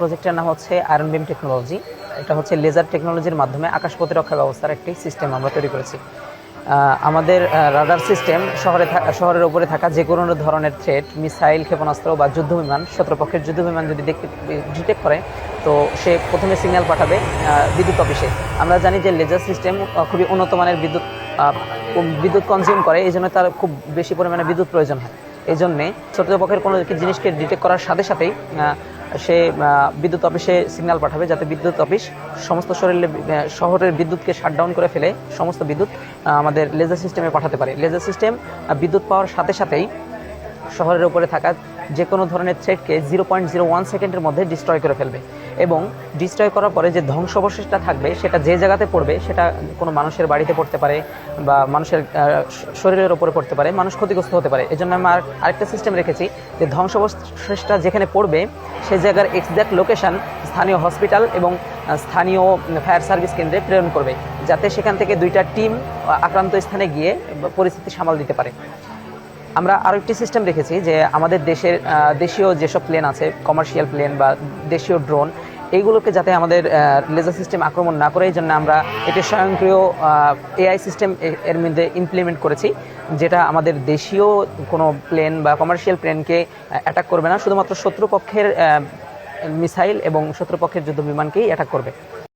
প্রজেক্টের নাম হচ্ছে আয়রন বিম টেকনোলজি এটা হচ্ছে লেজার টেকনোলজির মাধ্যমে আকাশ প্রতিরক্ষা ব্যবস্থার একটি সিস্টেম আমরা তৈরি করেছি। আমাদের রাডার সিস্টেম শহরে শহরের উপরে থাকা যে কোনো ধরনের থ্রেট মিসাইল ক্ষেপণাস্ত্র বা যুদ্ধ বিমান, শত্রুপক্ষের যুদ্ধ বিমান যদি দেখতে ডিটেক্ট করে, তো সে প্রথমে সিগন্যাল পাঠাবে বিদ্যুৎ অফিসে। আমরা জানি যে লেজার সিস্টেম খুবই উন্নত মানের বিদ্যুৎ বিদ্যুৎ কনজিউম করে, এই জন্য তার খুব বেশি পরিমাণে বিদ্যুৎ প্রয়োজন হয়। এই জন্যে শত্রুপক্ষের কোনো জিনিসকে ডিটেক্ট করার সাথে সাথেই সে বিদ্যুৎ অফিসে সিগন্যাল পাঠাবে যাতে বিদ্যুৎ অফিস সমস্ত শরীরে শহরের বিদ্যুৎকে শাটডাউন করে ফেলে, সমস্ত বিদ্যুৎ আমাদের লেজার সিস্টেমে পাঠাতে পারে। লেজার সিস্টেম বিদ্যুৎ পাওয়ার সাথে সাথেই শহরের উপরে থাকা যে কোনো ধরনের থ্রেডকে জিরো পয়েন্ট জিরো ওয়ান সেকেন্ডের মধ্যে ডিস্ট্রয় করে ফেলবে। এবং ডিস্ট্রয় করার পরে যে ধ্বংসাবশেষটা থাকবে, সেটা যে জায়গাতে পড়বে, সেটা কোনো মানুষের বাড়িতে পড়তে পারে বা মানুষের শরীরের উপরে পড়তে পারে, মানুষ ক্ষতিগ্রস্ত হতে পারে। এই জন্য আমি আর- আরেকটা সিস্টেম রেখেছি যে ধ্বংসাবশেষটা যেখানে পড়বে সেই জায়গার এক্সাক্ট লোকেশান স্থানীয় হসপিটাল এবং স্থানীয় ফায়ার সার্ভিস কেন্দ্রে প্রেরণ করবে, যাতে সেখান থেকে দুইটা টিম আক্রান্ত স্থানে গিয়ে পরিস্থিতি সামাল দিতে পারে। আমরা আরও একটি সিস্টেম রেখেছি যে আমাদের দেশের দেশীয় যেসব প্লেন আছে কমার্শিয়াল প্লেন বা দেশীয় ড্রোন এইগুলোকে যাতে আমাদের লেজার সিস্টেম আক্রমণ না করে, এই জন্য আমরা এটি স্বয়ংক্রিয় এআই সিস্টেম এর মধ্যে ইমপ্লিমেন্ট করেছি, যেটা আমাদের দেশীয় কোনো প্লেন বা কমার্শিয়াল প্লেনকে অ্যাটাক করবে না। শুধুমাত্র শত্রুপক্ষের মিসাইল এবং শত্রুপক্ষের যুদ্ধ বিমানকেই অ্যাটাক করবে।